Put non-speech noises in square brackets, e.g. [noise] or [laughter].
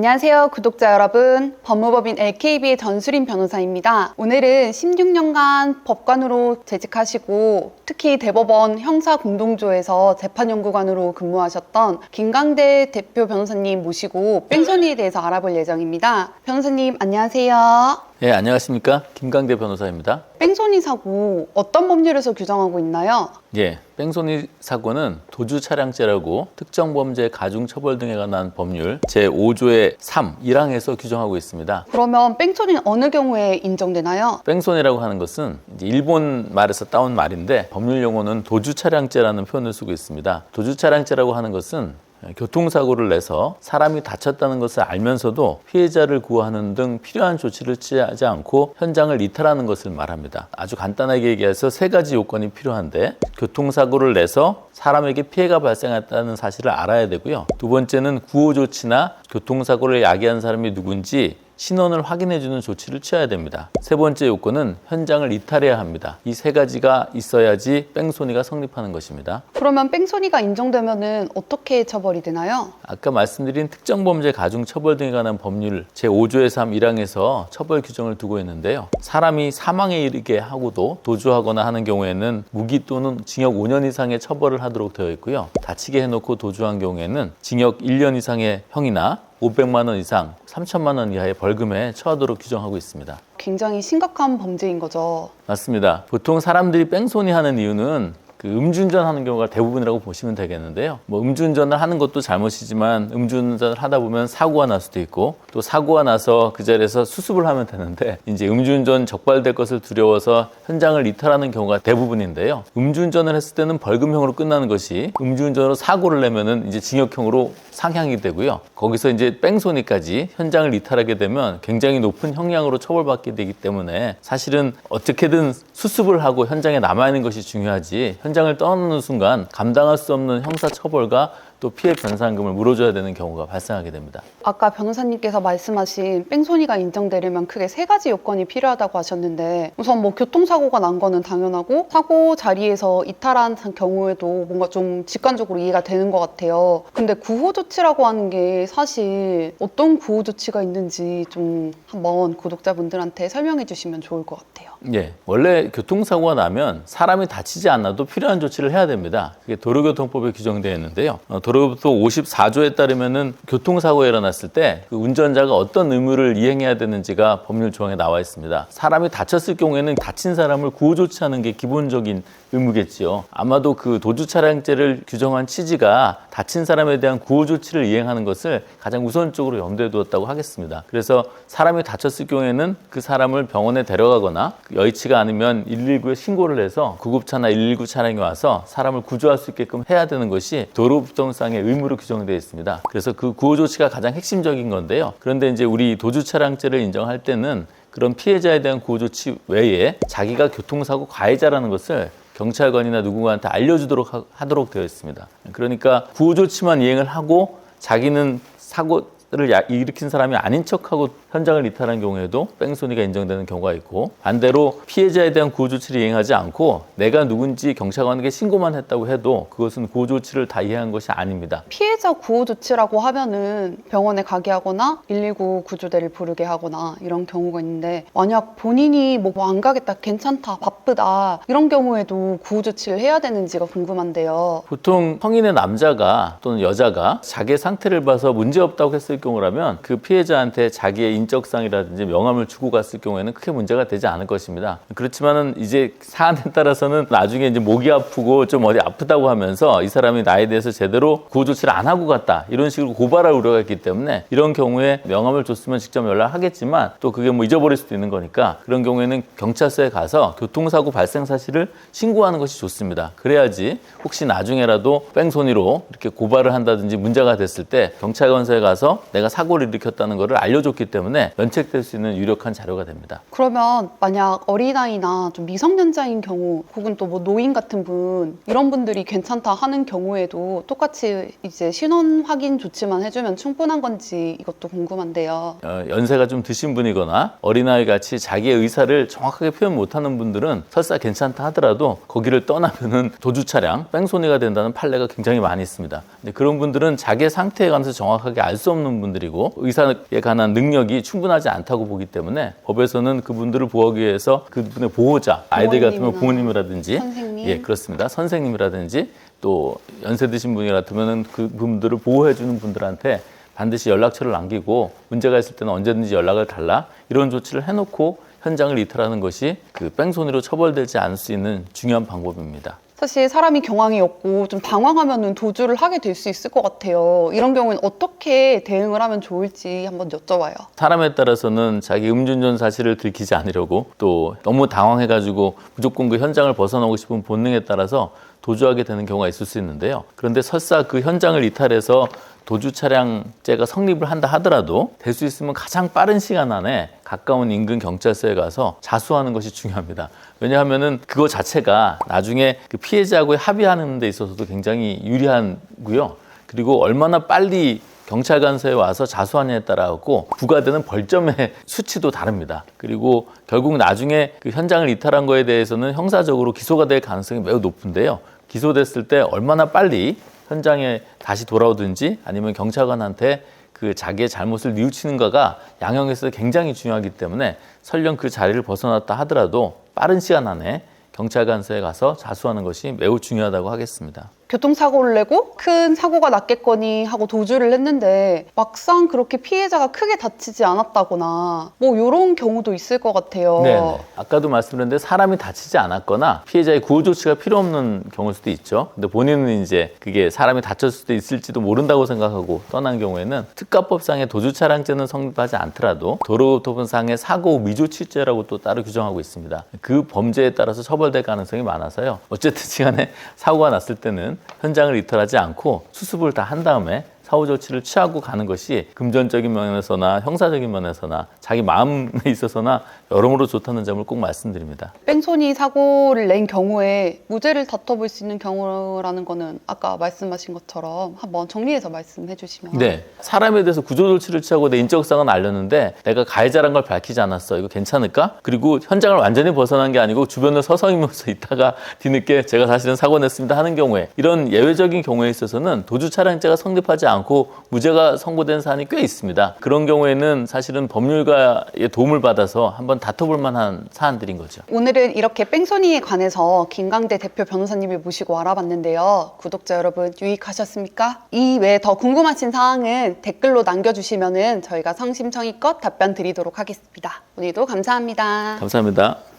안녕하세요, 구독자 여러분. 법무법인 LKB의 전수린 변호사입니다. 오늘은 16년간 법관으로 재직하시고 특히 대법원 형사 공동조에서 재판연구관으로 근무하셨던 김강대 대표 변호사님 모시고 뺑소니에 대해서 알아볼 예정입니다. 변호사님 안녕하세요. 예, 안녕하십니까. 김강대 변호사입니다. 뺑소니 사고 어떤 법률에서 규정하고 있나요? 예, 뺑소니 사고는 도주 차량죄라고 특정 범죄 가중 처벌 등에 관한 법률 제5조의 3, 1항에서 규정하고 있습니다. 그러면 뺑소니는 어느 경우에 인정되나요? 뺑소니라고 하는 것은 이제 일본 말에서 따온 말인데 법률 용어는 도주 차량죄라는 표현을 쓰고 있습니다. 도주 차량죄라고 하는 것은 교통사고를 내서 사람이 다쳤다는 것을 알면서도 피해자를 구하는 등 필요한 조치를 취하지 않고 현장을 이탈하는 것을 말합니다. 아주 간단하게 얘기해서 세 가지 요건이 필요한데 교통사고를 내서 사람에게 피해가 발생했다는 사실을 알아야 되고요. 두 번째는 구호 조치나 교통사고를 야기한 사람이 누군지 신원을 확인해주는 조치를 취해야 됩니다. 세 번째 요건은 현장을 이탈해야 합니다. 이 세 가지가 있어야지 뺑소니가 성립하는 것입니다. 그러면 뺑소니가 인정되면은 어떻게 처벌이 되나요? 아까 말씀드린 특정 범죄 가중 처벌 등에 관한 법률 제5조의 3 1항에서 처벌 규정을 두고 있는데요. 사람이 사망에 이르게 하고도 도주하거나 하는 경우에는 무기 또는 징역 5년 이상의 처벌을 하도록 되어 있고요. 다치게 해놓고 도주한 경우에는 징역 1년 이상의 형이나 500만 원 이상 3천만 원 이하의 벌금에 처하도록 규정하고 있습니다. 굉장히 심각한 범죄인 거죠. 맞습니다. 보통 사람들이 뺑소니 하는 이유는 그 음주운전 하는 경우가 대부분이라고 보시면 되겠는데요. 뭐 음주운전을 하는 것도 잘못이지만 음주운전을 하다 보면 사고가 날 수도 있고 또 사고가 나서 그 자리에서 수습을 하면 되는데 이제 음주운전 적발될 것을 두려워서 현장을 이탈하는 경우가 대부분인데요. 음주운전을 했을 때는 벌금형으로 끝나는 것이 음주운전으로 사고를 내면은 이제 징역형으로 상향이 되고요. 거기서 이제 뺑소니까지 현장을 이탈하게 되면 굉장히 높은 형량으로 처벌받게 되기 때문에 사실은 어떻게든 수습을 하고 현장에 남아 있는 것이 중요하지 현장을 떠나는 순간 감당할 수 없는 형사 처벌과 또 피해 변상금을 물어줘야 되는 경우가 발생하게 됩니다. 아까 변호사님께서 말씀하신 뺑소니가 인정되려면 크게 세 가지 요건이 필요하다고 하셨는데 우선 뭐 교통사고가 난 거는 당연하고 사고 자리에서 이탈한 경우에도 뭔가 좀 직관적으로 이해가 되는 것 같아요. 근데 구호 조치라고 하는 게 사실 어떤 구호 조치가 있는지 좀 한번 구독자분들한테 설명해 주시면 좋을 것 같아요. 예, 원래 교통사고가 나면 사람이 다치지 않아도 필요한 조치를 해야 됩니다. 그게 도로교통법에 규정되어 있는데요. 어, 도로교통 54조에 따르면은 교통사고가 일어났을 때 그 운전자가 어떤 의무를 이행해야 되는지가 법률 조항에 나와 있습니다. 사람이 다쳤을 경우에는 다친 사람을 구호 조치하는 게 기본적인 의무겠지요. 아마도 그 도주 차량죄를 규정한 취지가 다친 사람에 대한 구호 조치를 이행하는 것을 가장 우선적으로 염두에 두었다고 하겠습니다. 그래서 사람이 다쳤을 경우에는 그 사람을 병원에 데려가거나 여의치가 않으면 119에 신고를 해서 구급차나 119 차량이 와서 사람을 구조할 수 있게끔 해야 되는 것이 도로교통 상의 의무로 규정되어 있습니다. 그래서 그 구호 조치가 가장 핵심적인 건데요. 그런데 이제 우리 도주 차량죄를 인정할 때는 그런 피해자에 대한 구호 조치 외에 자기가 교통사고 가해자라는 것을 경찰관이나 누군가한테 알려주도록 하, 하도록 되어 있습니다. 그러니까 구호 조치만 이행을 하고 자기는 사고 를 야- 일으킨 사람이 아닌 척하고 현장을 이탈한 경우에도 뺑소니가 인정되는 경우가 있고 반대로 피해자에 대한 구호 조치를 이행하지 않고 내가 누군지 경찰관에게 신고만 했다고 해도 그것은 구호 조치를 다 이행한 것이 아닙니다. 피해자 구호 조치라고 하면은 병원에 가게 하거나 119 구조대를 부르게 하거나 이런 경우가 있는데 만약 본인이 뭐 안 가겠다 괜찮다 바쁘다 이런 경우에도 구호 조치를 해야 되는지가 궁금한데요. 보통 성인의 남자가 또는 여자가 자기의 상태를 봐서 문제 없다고 했을 경우라면 그 피해자한테 자기의 인적상이라든지 명함을 주고 갔을 경우에는 크게 문제가 되지 않을 것입니다. 그렇지만은 이제 사안에 따라서는 나중에 이제 목이 아프고 좀 어디 아프다고 하면서 이 사람이 나에 대해서 제대로 구호 조치를 안 하고 갔다 이런 식으로 고발할 우려가 있기 때문에 이런 경우에 명함을 줬으면 직접 연락하겠지만 또 그게 뭐 잊어버릴 수도 있는 거니까 그런 경우에는 경찰서에 가서 교통사고 발생 사실을 신고하는 것이 좋습니다. 그래야지 혹시 나중에라도 뺑소니로 이렇게 고발을 한다든지 문제가 됐을 때 경찰관서에 가서 내가 사고를 일으켰다는 것을 알려줬기 때문에 면책될 수 있는 유력한 자료가 됩니다. 그러면 만약 어린아이나 좀 미성년자인 경우 혹은 또 뭐 노인 같은 분 이런 분들이 괜찮다 하는 경우에도 똑같이 이제 신원 확인 조치만 해주면 충분한 건지 이것도 궁금한데요. 어, 연세가 좀 드신 분이거나 어린아이 같이 자기의 의사를 정확하게 표현 못하는 분들은 설사 괜찮다 하더라도 거기를 떠나면은 도주 차량 뺑소니가 된다는 판례가 굉장히 많이 있습니다. 근데 그런 분들은 자기의 상태에 관해서 정확하게 알 수 없는 하시는 분들이고 의사에 관한 능력이 충분하지 않다고 보기 때문에 법에서는 그분들을 보호하기 위해서 그분의 보호자 아이들 같으면 부모님이라든지 선생님. 예 그렇습니다 선생님이라든지 또 연세 드신 분이 같으면은 그분들을 보호해 주는 분들한테 반드시 연락처를 남기고 문제가 있을 때는 언제든지 연락을 달라 이런 조치를 해놓고 현장을 이탈하는 것이 그 뺑소니로 처벌되지 않을 수 있는 중요한 방법입니다. 사실 사람이 경황이 없고 좀 당황하면은 도주를 하게 될 수 있을 것 같아요. 이런 경우는 어떻게 대응을 하면 좋을지 한번 여쭤봐요. 사람에 따라서는 자기 음주운전 사실을 들키지 않으려고 또 너무 당황해가지고 무조건 그 현장을 벗어나고 싶은 본능에 따라서 도주하게 되는 경우가 있을 수 있는데요. 그런데 설사 그 현장을 이탈해서 도주 차량죄가 성립을 한다 하더라도 될 수 있으면 가장 빠른 시간 안에 가까운 인근 경찰서에 가서 자수하는 것이 중요합니다. 왜냐하면은 그거 자체가 나중에 그 피해자하고의 합의하는 데 있어서도 굉장히 유리하고요. 그리고 얼마나 빨리 경찰관서에 와서 자수하냐에 따라갖고 부과되는 벌점의 [laughs] 수치도 다릅니다. 그리고 결국 나중에 그 현장을 이탈한 거에 대해서는 형사적으로 기소가 될 가능성이 매우 높은데요. 기소됐을 때 얼마나 빨리 현장에 다시 돌아오든지 아니면 경찰관한테 그 자기의 잘못을 뉘우치는가가 양형에서 굉장히 중요하기 때문에 설령 그 자리를 벗어났다 하더라도 빠른 시간 안에 경찰관서에 가서 자수하는 것이 매우 중요하다고 하겠습니다. 교통사고를 내고 큰 사고가 났겠거니 하고 도주를 했는데 막상 그렇게 피해자가 크게 다치지 않았다거나 뭐 이런 경우도 있을 것 같아요. 네. 아까도 말씀드렸는데 사람이 다치지 않았거나 피해자의 구호 조치가 필요 없는 경우일 수도 있죠. 근데 본인은 이제 그게 사람이 다쳤을 수도 있을지도 모른다고 생각하고 떠난 경우에는 특가법상의 도주 차량죄는 성립하지 않더라도 도로교통상의 사고 미조치죄라고 또 따로 규정하고 있습니다. 그 범죄에 따라서 처벌될 가능성이 많아서요. 어쨌든 [laughs] 시간에 사고가 났을 때는 현장을 이탈하지 않고 수습을 다 한 다음에 사후 조치를 취하고 가는 것이 금전적인 면에서나 형사적인 면에서나 자기 마음에 있어서나 여러모로 좋다는 점을 꼭 말씀드립니다. 뺑소니 사고를 낸 경우에 무죄를 다퉈볼 수 있는 경우라는 거는 아까 말씀하신 것처럼 한번 정리해서 말씀해 주시면 네. 사람에 대해서 구조 조치를 취하고 내 인적 사항은 알렸는데 내가 가해자란 걸 밝히지 않았어. 이거 괜찮을까? 그리고 현장을 완전히 벗어난 게 아니고 주변을 서성이면서 [laughs] 있다가 뒤늦게 제가 사실은 사고 냈습니다 하는 경우에 이런 예외적인 경우에 있어서는 도주 차량죄가 성립하지 않고 무죄가 선고된 사안이 꽤 있습니다. 그런 경우에는 사실은 법률가의 도움을 받아서 한번 다퉈볼 만한 사안들인 거죠. 오늘은 이렇게 뺑소니에 관해서 김강대 대표 변호사님을 모시고 알아봤는데요. 구독자 여러분 유익하셨습니까? 이 외에 더 궁금하신 사항은 댓글로 남겨주시면 저희가 성심성의껏 답변 드리도록 하겠습니다. 오늘도 감사합니다. 감사합니다.